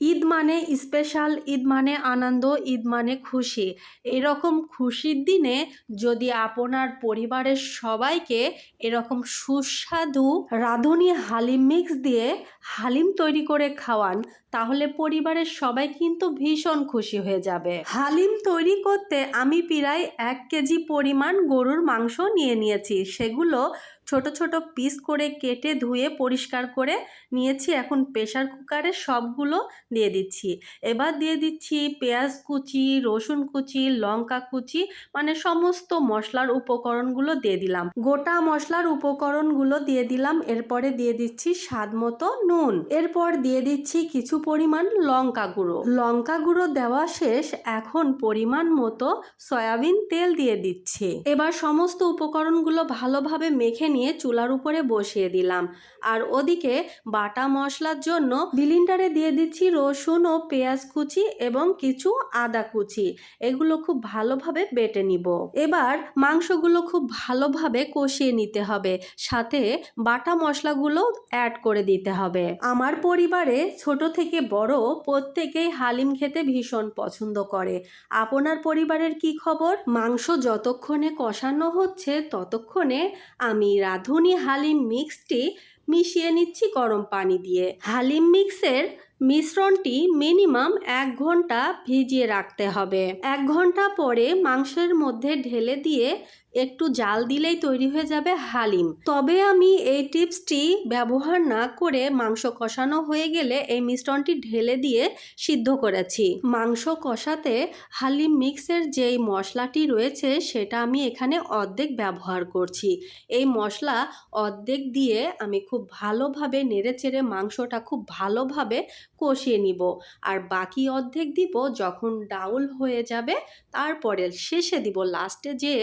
ঈদ মানে স্পেশাল ঈদ মানে আনন্দ ঈদ মানে খুশি। এরকম খুশির দিনে যদি আপনার পরিবারের সবাইকে এরকম সুস্বাদু রাঁধুনি হালিম মিক্স দিয়ে হালিম তৈরি করে খাওয়ান, তাহলে পরিবারের সবাই কিন্তু ভীষণ খুশি হয়ে যাবে। হালিম তৈরি করতে আমি প্রায় এক কেজি পরিমাণ গরুর মাংস নিয়ে নিয়েছি। সেগুলো ছোট ছোট পিস করে কেটে ধুয়ে পরিষ্কার করে নিয়েছি। এখন প্রেশার কুকারে সবগুলো দিয়ে দিচ্ছি। এবার দিয়ে দিচ্ছি পেঁয়াজ কুচি, রসুন কুচি, লঙ্কা কুচি মানে সমস্ত মশলার উপকরণগুলো দিয়ে দিলাম। গোটা মশলার উপকরণগুলো দিয়ে দিলাম, এরপরে দিয়ে দিচ্ছি স্বাদ মতো নুন। এরপর দিয়ে দিচ্ছি কিছু পরিমাণ লঙ্কা গুঁড়ো। লঙ্কা গুঁড়ো দেওয়া শেষ, এখন পরিমাণ মতো সয়াবিন তেল দিয়ে দিচ্ছি। এবার সমস্ত উপকরণগুলো ভালোভাবে মেখে নিয়ে চুলার উপরে বসিয়ে দিলাম। আর ওদিকে বাটা মশলার জন্য বিলিন্ডারে দিয়ে দিচ্ছি রসুন ও পেঁয়াজ কুচি এবং কিছু আদা কুচি। এগুলো খুব ভালোভাবে বেটে নিব। এবার মাংসগুলো খুব ভালোভাবে কষিয়ে নিতে হবে। সাথে বাটা মশলাগুলো অ্যাড করে দিতে হবে। আমার পরিবারে ছোট থেকে বড় প্রত্যেকেই হালিম খেতে ভীষণ পছন্দ করে। আপনার পরিবারের কি খবর? মাংস যতক্ষণে কষানো হচ্ছে, ততক্ষণে আমি রাঁধুনি হালিম মিক্সটি মিশিয়ে নিচ্ছি গরম পানি দিয়ে। হালিম মিক্সের মিশ্রণটি মিনিমাম এক ঘণ্টা ভিজিয়ে রাখতে হবে। এক ঘণ্টা পরে মাংসের মধ্যে ঢেলে দিয়ে একটু জাল দিলেই তৈরি হয়ে যাবে হালিম। তবে আমি এই টিপসটি ব্যবহার না করে মাংস কষানো হয়ে গেলে এই মিশ্রণটি ঢেলে দিয়ে সিদ্ধ করেছি। মাংস কষাতে হালিম মিক্সের যেই মশলাটি রয়েছে সেটা আমি এখানে অর্ধেক ব্যবহার করছি। এই মশলা অর্ধেক দিয়ে আমি খুব ভালোভাবে নেড়েচেড়ে মাংসটা খুব ভালোভাবে কষিয়ে নিব। আর বাকি অর্ধেক দিব যখন ডাউল হয়ে যাবে তারপরে শেষে দিব লাস্টে যে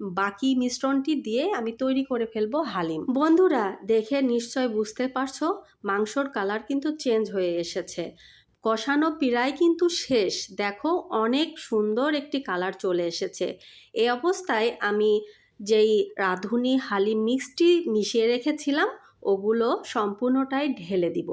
বাকি মিশ্রণটি দিয়ে আমি তৈরি করে ফেলব হালিম। বন্ধুরা, দেখে নিশ্চয় বুঝতে পারছ, মাংসর কালার কিন্তু চেঞ্জ হয়ে এসেছে। কষানো পিড়াই কিন্তু শেষ। দেখো, অনেক সুন্দর একটি কালার চলে এসেছে। এই অবস্থায় আমি যেই রাঁধুনি হালিম মিক্সটি মিশিয়ে রেখেছিলাম, ওগুলো সম্পূর্ণটাই ঢেলে দিব।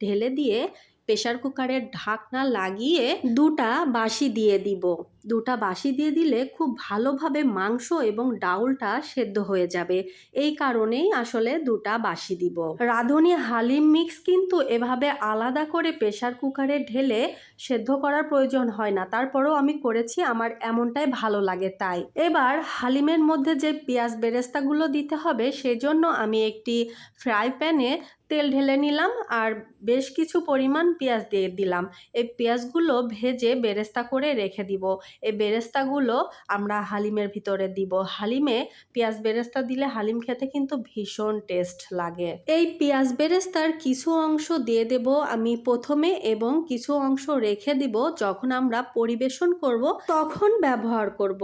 ঢেলে দিয়ে প্রেশার কুকারের ঢাকনা লাগিয়ে দুটা বাসি দিয়ে দিব। দুটা বাসি দিয়ে দিলে খুব ভালোভাবে মাংস এবং ডাউলটা সেদ্ধ হয়ে যাবে। এই কারণেই আসলে দুটা বাসি দিব। রাঁধুনি হালিম মিক্স কিন্তু এভাবে আলাদা করে প্রেশার কুকারে ঢেলে সেদ্ধ করার প্রয়োজন হয় না। তারপরেও আমি করেছি, আমার এমনটাই ভালো লাগে তাই। এবার হালিমের মধ্যে যে পেঁয়াজ বেরেস্তাগুলো দিতে হবে, সেজন্য আমি একটি ফ্রাই প্যানে তেল ঢেলে নিলাম আর বেশ কিছু পরিমাণ পেঁয়াজ দিয়ে দিলাম। এই পেঁয়াজগুলো ভেজে বেরেস্তা করে রেখে দিব। এই বেরেস্তাগুলো আমরা হালিমের ভিতরে দিব। হালিমে পেঁয়াজ বেরেস্তা দিলে হালিম খেতে কিন্তু ভীষণ টেস্ট লাগে। এই পেঁয়াজ বেরেস্তার কিছু অংশ দিয়ে দেব আমি প্রথমে এবং কিছু অংশ রেখে দিব যখন আমরা পরিবেশন করব, তখন ব্যবহার করব।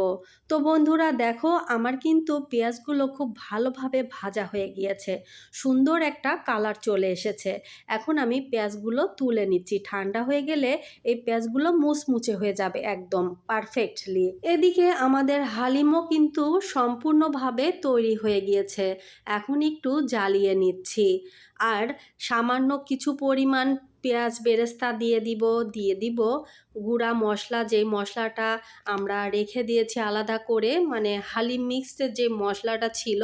তো বন্ধুরা দেখো, আমার কিন্তু পেঁয়াজগুলো খুব ভালোভাবে ভাজা হয়ে গিয়েছে। সুন্দর একটা কালার চলে এসেছে। এখন আমি পেঁয়াজগুলো তুলে নিচ্ছি। ঠান্ডা হয়ে গেলে এই পেঁয়াজগুলো মুচমুচে হয়ে যাবে একদম। পারফেক্টলি এদিকে আমাদের হালিমও কিন্তু সম্পূর্ণভাবে তৈরি হয়ে গিয়েছে। এখন একটু জ্বালিয়ে নিচ্ছি। আর সামান্য কিছু পরিমাণ পেঁয়াজ বেরেস্তা দিয়ে দিব দিয়ে দিব। গুঁড়া মশলা, যেই মশলাটা আমরা রেখে দিয়েছি আলাদা করে মানে হালিম মিক্সের যে মশলাটা ছিল,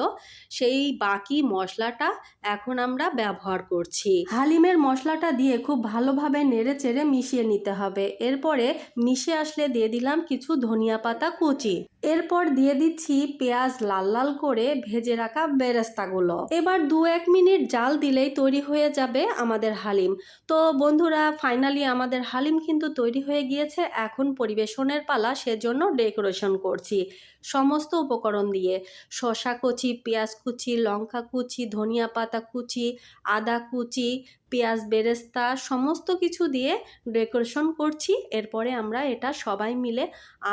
সেই বাকি মশলাটা এখন আমরা ব্যবহার করছি। হালিমের মশলাটা দিয়ে খুব ভালোভাবে নেড়ে চেড়ে মিশিয়ে নিতে হবে। এরপরে মিশে আসলে দিয়ে দিলাম কিছু ধনিয়া পাতা কুচি। এরপর দিয়ে দিচ্ছি পেঁয়াজ লাল লাল করে ভেজে রাখা বেরেস্তাগুলো। এবার দু এক মিনিট জাল দিলেই তৈরি হয়ে যাবে আমাদের হালিম। তো বন্ধুরা ফাইনালি আমাদের হালিম কিন্তু তৈরি হয়ে গিয়েছে, এখন পরিবেশনের পালা সেজন্য ডেকোরেশন করছি। সমস্ত উপকরণ দিয়ে। শশা কুচি, পেঁয়াজ কুচি, লঙ্কা কুচি, ধনিয়া পাতা কুচি, আদা কুচি, পেঁয়াজ বেরেস্তা, সমস্ত কিছু দিয়ে ডেকোরেশন করছি। এরপরে আমরা এটা সবাই মিলে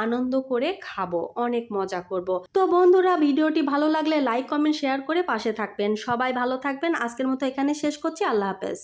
আনন্দ করে খাব, অনেক মজা করব। তো বন্ধুরা, ভিডিওটি ভালো লাগলে লাইক কমেন্ট শেয়ার করে পাশে থাকবেন। সবাই ভালো থাকবেন। আজকের মতো এখানে শেষ করছি। আল্লাহ হাফেজ।